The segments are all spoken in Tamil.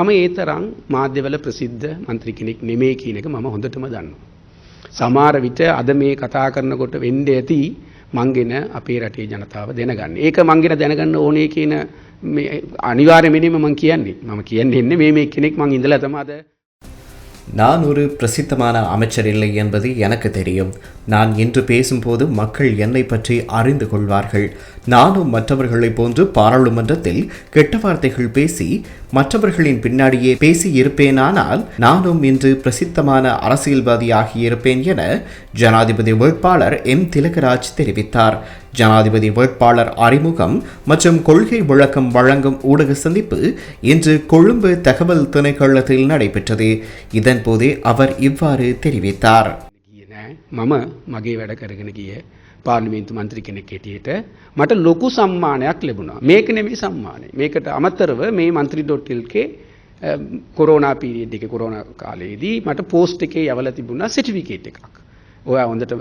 මම ඒ තරම් මාධ්‍යවල ප්‍රසිද්ධ මන්ත්‍රී කෙනෙක් නෙමේ කියන එක මම හොඳටම දන්නවා. සමහර විට අද මේ කතා කරනකොට වෙන්න ඇති මංගෙන අපේ රටේ ජනතාව දැනගන්න. ඒක මංගෙන දැනගන්න ඕනේ කියන මේ අනිවාර්යයෙන්ම මම කියන්නේ. මම කියන්නේ මේ මේ කෙනෙක් මං ඉඳලා තමයි අද நான் ஒரு பிரசித்தமான அமைச்சர் இல்லை என்பது எனக்கு தெரியும். நான் இன்று பேசும்போது மக்கள் என்னை பற்றி அறிந்து கொள்வார்கள். நானும் மற்றவர்களைப் போன்று பாராளுமன்றத்தில் கெட்ட வார்த்தைகள் பேசி மற்றவர்களின் பின்னாடியே பேசி இருப்பேனானால் நானும் இன்று பிரசித்தமான அரசியல்வாதியாகி இருப்பேன் என ஜனாதிபதி வேட்பாளர் எம். திலகராஜ் தெரிவித்தார். ஜனாதிபதி வேட்பாளர் அறிமுகம் மற்றும் கொள்கை விளக்கம் வழங்கும் ஊடக சந்திப்பு இன்று கொழும்பு தகவல் திணைக்களத்தில் நடைபெற்றது இதன்போதே அவர் இவ்வாறு தெரிவித்தார் ගියේ නෑ මම මගේ වැඩ කරගෙන ගිය පාර්ලිමේන්තු මන්ත්‍රී කෙනෙක් හැටියට මට ලොකු සම්මානයක් ලැබුණා. මේක නෙමෙයි සම්මානය. මේකට අමතරව මේ මන්ත්‍රී.lk කොරෝනා පීරියඩ් එකේ කොරෝනා කාලේදී මට පෝස්ට් එකේ යවලා තිබුණා සර්ටිෆිකේට් එකක්. ඔයා හොඳට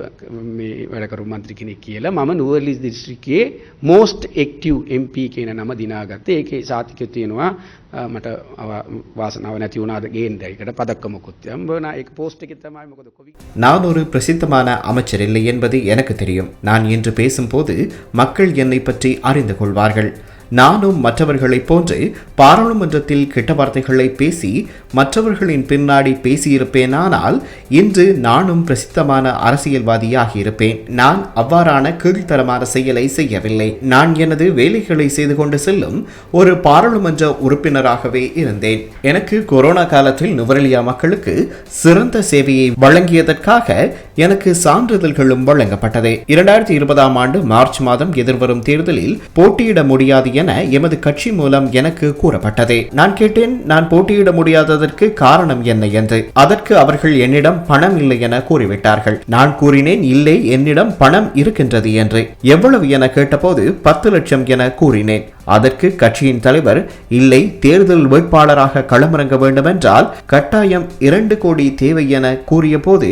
මේ වැඩ කරු මන්ත්‍රී කෙනෙක් කියලා මම නුවර්ලිස් දිස්ත්‍රික්කයේ most active MP කියන නම දිනාගත්තේ. ඒකේ සාතිකය තියෙනවා අ, මට අව- වාසනාව නැති වුණාද ගේන්න ඒකට පදක්කමකුත් තියම්බනා ඒක පෝස්ට් එකේ තමයි මොකද කොවි நான் ஒரு பிரசித்தமான அமைச்சர் இல்லை என்பது எனக்கு தெரியும் நான் இன்று பேசும்போது மக்கள் என்னை பற்றி அறிந்து கொள்வார்கள் நானும் மற்றவர்களைப் போன்று பாராளுமன்றத்தில் கெட்ட வார்த்தைகளை பேசி மற்றவர்களின் பின்னாடி பேசியிருப்பேனானால் இன்று நானும் பிரசித்தமான அரசியல்வாதியாக இருப்பேன் நான் அவ்வாறான கீழ்த்தரமான செயலை செய்யவில்லை. நான் எனது வேலைகளை செய்து கொண்டு செல்லும் ஒரு பாராளுமன்ற உறுப்பினராகவே இருந்தேன். எனக்கு கொரோனா காலத்தில் நுவரெலியா மக்களுக்கு சிறந்த சேவையை வழங்கியதற்காக எனக்கு சான்றிதழ்களும் வழங்கப்பட்டது. இரண்டாயிரத்தி இருபதாம் ஆண்டு மார்ச் மாதம் எதிர்வரும் தேர்தலில் போட்டியிட முடியாது என எமது கட்சி மூலம் எனக்கு கூறப்பட்டது. நான் கேட்டேன் நான் போட்டியிட முடியாததற்கு காரணம் என்ன என்று. அதற்கு அவர்கள் என்னிடம் பணம் இல்லை என கூறிவிட்டார்கள். நான் கூறினேன் இல்லை என்னிடம் பணம் இருக்கின்றது என்று. எவ்வளவு என கேட்டபோது பத்து லட்சம் என கூறினேன். அதற்கு கட்சியின் தலைவர் இல்லை தேர்தல் வேட்பாளராக களமிறங்க வேண்டுமென்றால் கட்டாயம் இரண்டு கோடி தேவை என கூறிய போது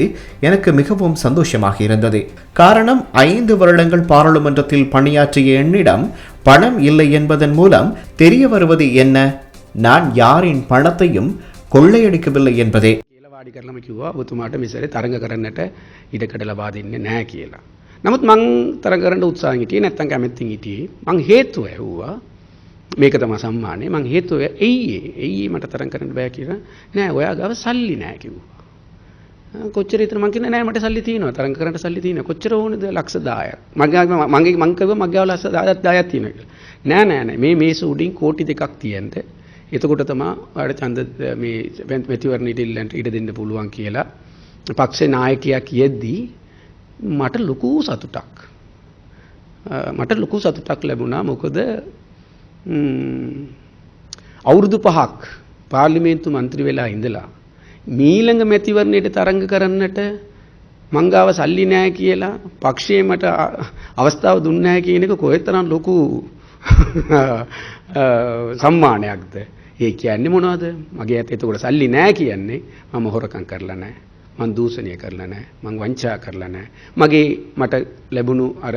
எனக்கு மிகவும் சந்தோஷமாக இருந்தது. காரணம் ஐந்து வருடங்கள் பாராளுமன்றத்தில் பணியாற்றிய என்னிடம் பணம் இல்லை என்பதன் மூலம் தெரிய வருவது என்ன? நான் யாரின் பணத்தையும் கொள்ளையடிக்கவில்லை என்பதೇ. ವಾಡಿಕರ್ಲ ಮುಖ್ಯ ಅವತ್ತು ಮಾಟ ಮಿಸರೆ ತರಂಗ ಕರನ್ನಟ ಇದಕಡಲ ಬಾದಿನ್ನೆ ನ್ಯಾಕಿಯಲ್ಲ නමුත් මං තරඟ කරන්න උත්සාහයෙන් හිටියේ නැත්තම් කැමැත්තෙන් හිටියේ. මං හේතුව ඇහුවා. මේක තමයි සම්මානය. මං හේතුව එයි එයි මට තරඟ කරන්න බෑ කියලා. නෑ ඔයා ගාව සල්ලි නෑ කිව්වා. ආ, කොච්චර විතර මං කිව්වා නෑ මට සල්ලි තියෙනවා තරඟ කරන්න සල්ලි තියෙනවා කොච්චර ඕනද ලක්ෂ 10ක් මගේ මගේ මං කිව්වා මගේ ගාව ලක්ෂ 10ක් 10ක් තියෙනවා කියලා නෑ නෑ නෑ මේ මේස උඩින් කෝටි දෙකක් තියෙන්න එතකොට තමයි ඔයාලට ඡන්ද මේ මෙතිවරණ ඉදිල්ලන්ට ඉඩ දෙන්න පුළුවන් කියලා පක්ෂේ නායකයා කියද්දී මට ලොකු සතුටක්. අ, මට ලොකු සතුටක් ලැබුණා. මොකද ම්, අවුරුදු පහක් පාර්ලිමේන්තු මන්ත්‍රී වෙලා ඉඳලා මීළඟ මැතිවරණයට තරඟ කරන්නට මංගාව සල්ලි නෑ කියලා පක්ෂයේ මට අ- අවස්ථාව දුන්නේ නැහැ කියන එක කොහෙතරම් ලොකු අ, සම්මානයක්ද? ඒ කියන්නේ මොනවද? මගේ ඇත එතකොට සල්ලි නෑ කියන්නේ මම හොරකම් කරලා නෑ. මං දූෂණය කරලා නෑ මං වංචා කරලා නෑ මගේ මට ලැබුණු අර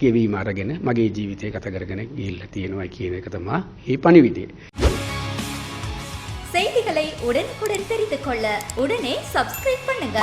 ගෙවීම අරගෙන මගේ ජීවිතය ගත කරගෙන ගිහිල්ලා තියෙනවා කියන එක තමයි මේ පණිවිඩය. செய்திகளை உடனுக்குடன் தெரிந்து கொள்ள உடனே சப்ஸ்கிரைப் பண்ணுங்க